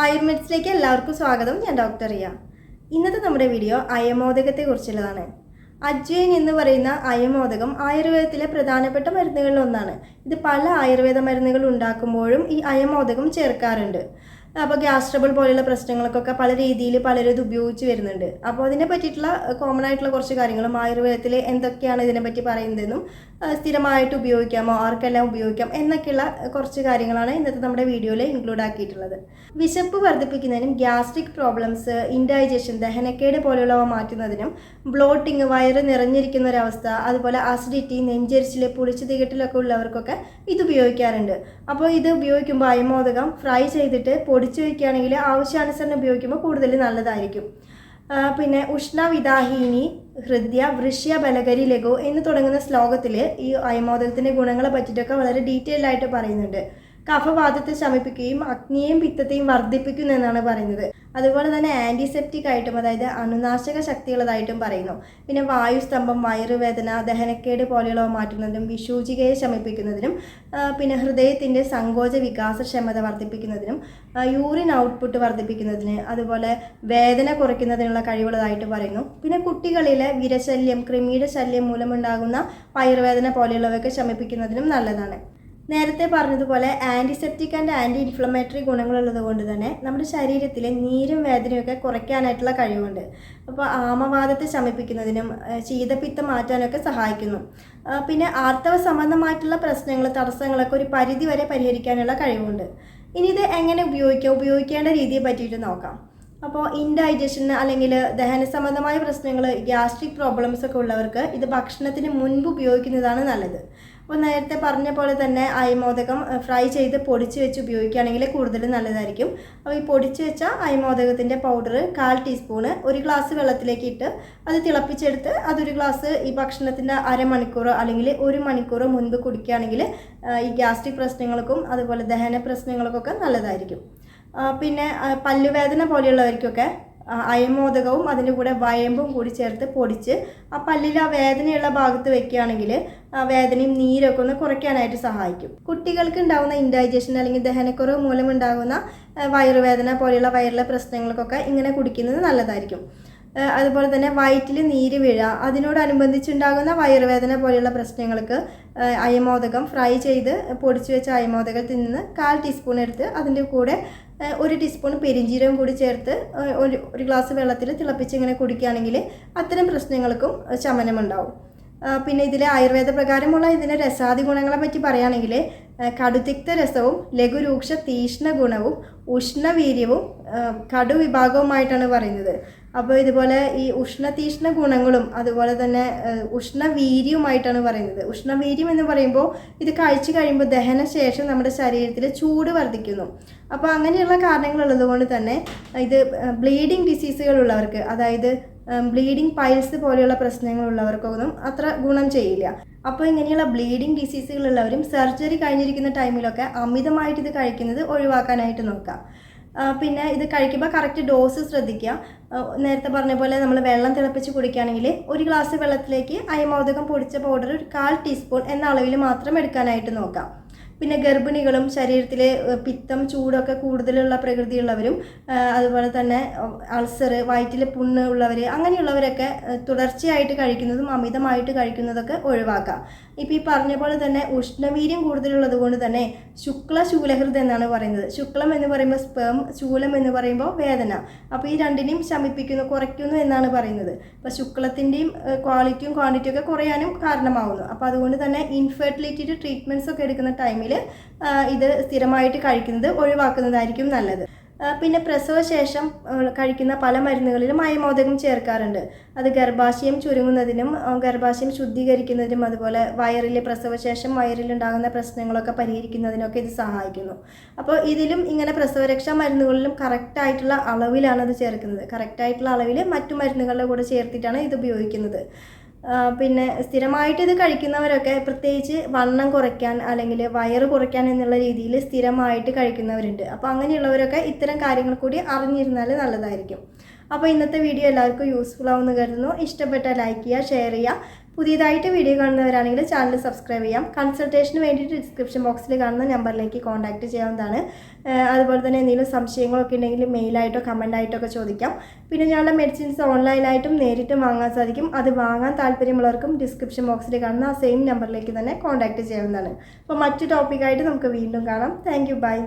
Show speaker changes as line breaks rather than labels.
ആയുർമെഡ്സിലേക്ക് എല്ലാവർക്കും സ്വാഗതം. ഞാൻ ഡോക്ടർ റിയ. ഇന്നത്തെ നമ്മുടെ വീഡിയോ അയമോദകത്തെ കുറിച്ചുള്ളതാണ് അജ്വൈൻ എന്ന് പറയുന്ന അയമോദകം ആയുർവേദത്തിലെ പ്രധാനപ്പെട്ട മരുന്നുകളിൽ ഒന്നാണ് ഇത് പല ആയുർവേദ മരുന്നുകൾ ഉണ്ടാക്കുമ്പോഴും ഈ അയമോദകം ചേർക്കാറുണ്ട്. അപ്പോൾ ഗ്യാസ് ട്രബിൾ പോലെയുള്ള പ്രശ്നങ്ങൾക്കൊക്കെ പല രീതിയിൽ പലരും ഇത് ഉപയോഗിച്ച് വരുന്നുണ്ട്. അപ്പോൾ അതിനെ പറ്റിയിട്ടുള്ള കോമൺ ആയിട്ടുള്ള കുറച്ച് കാര്യങ്ങളും ആയുർവേദത്തിൽ എന്തൊക്കെയാണ് ഇതിനെപ്പറ്റി പറയുന്നതെന്നും സ്ഥിരമായിട്ട് ഉപയോഗിക്കാമോ ആർക്കെല്ലാം ഉപയോഗിക്കാം എന്നൊക്കെയുള്ള കുറച്ച് കാര്യങ്ങളാണ് ഇന്നത്തെ നമ്മുടെ വീഡിയോയിൽ ഇൻക്ലൂഡ് ആക്കിയിട്ടുള്ളത്. വിശപ്പ് വർദ്ധിപ്പിക്കുന്നതിനും ഗ്യാസ്ട്രിക് പ്രോബ്ലംസ് ഇൻഡൈജഷൻ ദഹനക്കേട് പോലെയുള്ളവ മാറ്റുന്നതിനും ബ്ലോട്ടിങ് വയറ് നിറഞ്ഞിരിക്കുന്ന ഒരവസ്ഥ അതുപോലെ അസിഡിറ്റി നെഞ്ചരിച്ചിൽ പുളിച്ചു തികട്ടിലൊക്കെ ഉള്ളവർക്കൊക്കെ ഇത് ഉപയോഗിക്കാറുണ്ട്. അപ്പോൾ ഇത് ഉപയോഗിക്കുമ്പോൾ അയമോദകം ഫ്രൈ ചെയ്തിട്ട് പൊടിച്ചു വയ്ക്കുകയാണെങ്കിൽ ആവശ്യാനുസരണം ഉപയോഗിക്കുമ്പോൾ കൂടുതൽ നല്ലതായിരിക്കും. പിന്നെ ഉഷ്ണവിദാഹിനി ഹൃദ്യ വൃഷ്യ ബലകരി ലഘു എന്ന് തുടങ്ങുന്ന ശ്ലോകത്തിൽ ഈ അയമോദകത്തിന്റെ ഗുണങ്ങളെ പറ്റിയിട്ടൊക്കെ വളരെ ഡീറ്റെയിൽഡായിട്ട് പറയുന്നുണ്ട്. കഫവാദത്തെ ശമിപ്പിക്കുകയും അഗ്നിയെയും പിത്തത്തെയും വർദ്ധിപ്പിക്കുന്നു എന്നാണ് പറയുന്നത്. അതുപോലെ തന്നെ ആന്റിസെപ്റ്റിക് ആയിട്ടും അതായത് അണുനാശക ശക്തിയുള്ളതായിട്ടും പറയുന്നു. പിന്നെ വായുസ്തംഭം വയറുവേദന ദഹനക്കേട് പോലെയുള്ളവ മാറ്റുന്നതിനും വിശൂചികയെ ശമിപ്പിക്കുന്നതിനും പിന്നെ ഹൃദയത്തിന്റെ സങ്കോച വികാസക്ഷമത വർദ്ധിപ്പിക്കുന്നതിനും യൂറിൻ ഔട്ട്പുട്ട് വർദ്ധിപ്പിക്കുന്നതിന് അതുപോലെ വേദന കുറയ്ക്കുന്നതിനുള്ള കഴിവുള്ളതായിട്ട് പറയുന്നു. പിന്നെ കുട്ടികളിലെ വിരശല്യം കൃമിയുടെ ശല്യം മൂലമുണ്ടാകുന്ന വയറുവേദന പോലെയുള്ളവയൊക്കെ ശമിപ്പിക്കുന്നതിനും നല്ലതാണ്. നേരത്തെ പറഞ്ഞതുപോലെ ആന്റിസെപ്റ്റിക് ആൻഡ് ആന്റി ഇൻഫ്ലമേറ്ററി ഗുണങ്ങളുള്ളത് കൊണ്ട് തന്നെ നമ്മുടെ ശരീരത്തിലെ നീരും വേദനയൊക്കെ കുറയ്ക്കാനായിട്ടുള്ള കഴിവുണ്ട്. അപ്പോൾ ആമവാദത്തെ ശമിപ്പിക്കുന്നതിനും ശീതപിത്തം മാറ്റാനൊക്കെ സഹായിക്കുന്നു. പിന്നെ ആർത്തവ സംബന്ധമായിട്ടുള്ള പ്രശ്നങ്ങൾ തടസ്സങ്ങളൊക്കെ ഒരു പരിധി വരെ പരിഹരിക്കാനുള്ള കഴിവുണ്ട്. ഇനി ഇത് എങ്ങനെ ഉപയോഗിക്കാം? ഉപയോഗിക്കേണ്ട രീതിയെ പറ്റിയിട്ട് നോക്കാം. അപ്പോൾ ഇൻഡൈജഷൻ അല്ലെങ്കിൽ ദഹന സംബന്ധമായ പ്രശ്നങ്ങൾ ഗ്യാസ്ട്രിക് പ്രോബ്ലംസ് ഒക്കെ ഉള്ളവർക്ക് ഇത് ഭക്ഷണത്തിന് മുൻപ് ഉപയോഗിക്കുന്നതാണ് നല്ലത്. അപ്പോൾ നേരത്തെ പറഞ്ഞ പോലെ തന്നെ അയമോദകം ഫ്രൈ ചെയ്ത് പൊടിച്ച് വെച്ച് ഉപയോഗിക്കുകയാണെങ്കിൽ കൂടുതൽ നല്ലതായിരിക്കും. അപ്പോൾ ഈ പൊടിച്ച് വെച്ച അയമോദകത്തിന്റെ പൗഡർ കാൽ ടീസ്പൂണ് ഒരു ഗ്ലാസ് വെള്ളത്തിലേക്ക് ഇട്ട് അത് തിളപ്പിച്ചെടുത്ത് അതൊരു ഗ്ലാസ് ഈ ഭക്ഷണത്തിന്റെ അരമണിക്കൂറോ അല്ലെങ്കിൽ ഒരു മണിക്കൂറോ മുൻപ് കുടിക്കുകയാണെങ്കിൽ ഈ ഗ്യാസ്ട്രിക് പ്രശ്നങ്ങൾക്കും അതുപോലെ ദഹന പ്രശ്നങ്ങൾക്കൊക്കെ നല്ലതായിരിക്കും. പിന്നെ പല്ലുവേദന പോലെയുള്ളവർക്കൊക്കെ അയമോദകവും അതിന്റെ കൂടെ വയമ്പും കൂടി ചേർത്ത് പൊടിച്ച് ആ പല്ലിൽ ആ വേദനയുള്ള ഭാഗത്ത് വെക്കുകയാണെങ്കിൽ ആ വേദനയും നീരൊക്കെ ഒന്ന് കുറയ്ക്കാനായിട്ട് സഹായിക്കും. കുട്ടികൾക്ക് ഉണ്ടാകുന്ന ഇൻഡൈജഷൻ അല്ലെങ്കിൽ ദഹനക്കുറവ് മൂലമുണ്ടാകുന്ന വയറുവേദന പോലെയുള്ള വയറിലെ പ്രശ്നങ്ങൾക്കൊക്കെ ഇങ്ങനെ കുടിക്കുന്നത് നല്ലതായിരിക്കും. അതുപോലെ തന്നെ വയറ്റിൽ നീര് വീഴുക അതിനോടനുബന്ധിച്ചുണ്ടാകുന്ന വയറുവേദന പോലെയുള്ള പ്രശ്നങ്ങൾക്ക് അയമോദകം ഫ്രൈ ചെയ്ത് പൊടിച്ചു വെച്ച അയമോദകത്തിൽ നിന്ന് കാൽ ടീസ്പൂൺ എടുത്ത് അതിന്റെ കൂടെ ഒരു ടീസ്പൂൺ പെരിഞ്ജീരകം കൂടി ചേർത്ത് ഒരു ഒരു ഗ്ലാസ് വെള്ളത്തിൽ തിളപ്പിച്ച് ഇങ്ങനെ കുടിക്കുകയാണെങ്കിൽ അത്തരം പ്രശ്നങ്ങൾക്കും ശമനമുണ്ടാവും. പിന്നെ ഇതിലെ ആയുർവേദ പ്രകാരമുള്ള ഇതിന്റെ രസാദി ഗുണങ്ങളെ പറ്റി പറയുകയാണെങ്കിൽ കടുതിക്ത രസവും ലഘുരൂക്ഷ തീഷ്ണ ഗുണവും ഉഷ്ണവീര്യവും കടുവിഭാഗവുമായിട്ടാണ് കടു വിഭാഗവുമായിട്ടാണ് പറയുന്നത്. അപ്പോൾ ഇതുപോലെ ഈ ഉഷ്ണതീഷ്ണ ഗുണങ്ങളും അതുപോലെ തന്നെ ഉഷ്ണവീര്യവുമായിട്ടാണ് പറയുന്നത്. ഉഷ്ണവീര്യം എന്ന് പറയുമ്പോൾ ഇത് കഴിച്ചു കഴിയുമ്പോൾ ദഹനശേഷം നമ്മുടെ ശരീരത്തിൽ ചൂട് വർദ്ധിക്കുന്നു. അപ്പോൾ അങ്ങനെയുള്ള കാരണങ്ങളുള്ളത് കൊണ്ട് തന്നെ ഇത് ബ്ലീഡിങ് ഡിസീസുകളുള്ളവർക്ക് അതായത് ബ്ലീഡിങ് പൈൽസ് പോലെയുള്ള പ്രശ്നങ്ങളുള്ളവർക്കൊന്നും അത്ര ഗുണം ചെയ്യില്ല. അപ്പോൾ ഇങ്ങനെയുള്ള ബ്ലീഡിങ് ഡിസീസുകളുള്ളവരും സർജറി കഴിഞ്ഞിരിക്കുന്ന ടൈമിലൊക്കെ അമിതമായിട്ട് ഇത് കഴിക്കുന്നത് ഒഴിവാക്കാനായിട്ട് നോക്കാം. പിന്നെ ഇത് കഴിക്കുമ്പോൾ കറക്റ്റ് ഡോസ് ശ്രദ്ധിക്കുക. നേരത്തെ പറഞ്ഞ പോലെ നമ്മൾ വെള്ളം തിളപ്പിച്ച് കുടിക്കുകയാണെങ്കിൽ ഒരു ഗ്ലാസ് വെള്ളത്തിലേക്ക് അയമോദകം പൊടിച്ച പൗഡർ ഒരു കാൽ ടീസ്പൂൺ എന്ന അളവിൽ മാത്രം എടുക്കാനായിട്ട് നോക്കാം. പിന്നെ ഗർഭിണികളും ശരീരത്തിലെ പിത്തം ചൂടൊക്കെ കൂടുതലുള്ള പ്രകൃതിയുള്ളവരും അതുപോലെ തന്നെ അൾസർ വയറ്റിൽ പുണ്ണ് ഉള്ളവർ അങ്ങനെയുള്ളവരൊക്കെ തുടർച്ചയായിട്ട് കഴിക്കുന്നതും അമിതമായിട്ട് കഴിക്കുന്നതൊക്കെ ഒഴിവാക്കാം. ഇപ്പോൾ ഈ പറഞ്ഞ പോലെ തന്നെ ഉഷ്ണവീര്യം കൂടുതലുള്ളത് കൊണ്ട് തന്നെ ശുക്ല ശൂലഹൃദം എന്നാണ് പറയുന്നത്. ശുക്ലം എന്ന് പറയുമ്പോൾ സ്പേം ശൂലം എന്ന് പറയുമ്പോൾ വേദന. അപ്പോൾ ഈ രണ്ടിനെയും ശമിപ്പിക്കുന്നു കുറയ്ക്കുന്നു എന്നാണ് പറയുന്നത്. അപ്പോൾ ശുക്ലത്തിന്റെയും ക്വാളിറ്റിയും ക്വാണ്ടിറ്റിയും ഒക്കെ കുറയാനും കാരണമാവുന്നു. അപ്പോൾ അതുകൊണ്ട് തന്നെ ഇൻഫെർട്ടിലിറ്റിയുടെ ട്രീറ്റ്മെന്റ്സ് ഒക്കെ എടുക്കുന്ന ടൈമിൽ ഇത് സ്ഥിരമായിട്ട് കഴിക്കുന്നത് ഒഴിവാക്കുന്നതായിരിക്കും നല്ലത്. പിന്നെ പ്രസവശേഷം കഴിക്കുന്ന പല മരുന്നുകളിലും അയമോദകം ചേർക്കാറുണ്ട്. അത് ഗർഭാശയം ചുരുങ്ങുന്നതിനും ഗർഭാശയം ശുദ്ധീകരിക്കുന്നതിനും അതുപോലെ വയറിലെ പ്രസവശേഷം വയറിലുണ്ടാകുന്ന പ്രശ്നങ്ങളൊക്കെ പരിഹരിക്കുന്നതിനൊക്കെ ഇത് സഹായിക്കുന്നു. അപ്പോൾ ഇതിലും ഇങ്ങനെ പ്രസവരക്ഷാ മരുന്നുകളിലും കറക്റ്റായിട്ടുള്ള അളവിലാണ് അത് ചേർക്കുന്നത്. കറക്റ്റായിട്ടുള്ള അളവിൽ മറ്റു മരുന്നുകളുടെ കൂടെ ചേർത്തിട്ടാണ് ഇത് ഉപയോഗിക്കുന്നത്. പിന്നെ സ്ഥിരമായിട്ട് ഇത് കഴിക്കുന്നവരൊക്കെ പ്രത്യേകിച്ച് വണ്ണം കുറയ്ക്കാൻ അല്ലെങ്കിൽ വയറ് കുറയ്ക്കാൻ എന്നുള്ള രീതിയിൽ സ്ഥിരമായിട്ട് കഴിക്കുന്നവരുണ്ട്. അപ്പോൾ അങ്ങനെയുള്ളവരൊക്കെ ഇത്തരം കാര്യങ്ങൾ കൂടി അറിഞ്ഞിരുന്നാൽ നല്ലതായിരിക്കും. അപ്പോൾ ഇന്നത്തെ വീഡിയോ എല്ലാവർക്കും യൂസ്ഫുൾ ആവുമെന്ന് കരുതുന്നു. ഇഷ്ടപ്പെട്ട ലൈക്ക് ചെയ്യുക ഷെയർ ചെയ്യുക. പുതിയതായിട്ട് വീഡിയോ കാണുന്നവരാണെങ്കിൽ ചാനൽ സബ്സ്ക്രൈബ് ചെയ്യാം. കൺസൾട്ടേഷന് വേണ്ടിയിട്ട് ഡിസ്ക്രിപ്ഷൻ ബോക്സിൽ കാണുന്ന നമ്പറിലേക്ക് കോൺടാക്റ്റ് ചെയ്യാവുന്നതാണ്. അതുപോലെ തന്നെ എന്തെങ്കിലും സംശയങ്ങളൊക്കെ ഉണ്ടെങ്കിൽ മെയിലായിട്ടോ കമന്റായിട്ടോ ഒക്കെ ചോദിക്കാം. പിന്നെ ഞങ്ങളുടെ മെഡിസിൻസ് ഓൺലൈനായിട്ടും നേരിട്ടും വാങ്ങാൻ സാധിക്കും. അത് വാങ്ങാൻ താല്പര്യമുള്ളവർക്കും ഡിസ്ക്രിപ്ഷൻ ബോക്സിൽ കാണുന്ന ആ സെയിം നമ്പറിലേക്ക് തന്നെ കോൺടാക്റ്റ് ചെയ്യാവുന്നതാണ്. അപ്പോൾ മറ്റു ടോപ്പിക്കായിട്ട് നമുക്ക് വീണ്ടും കാണാം. Thank bye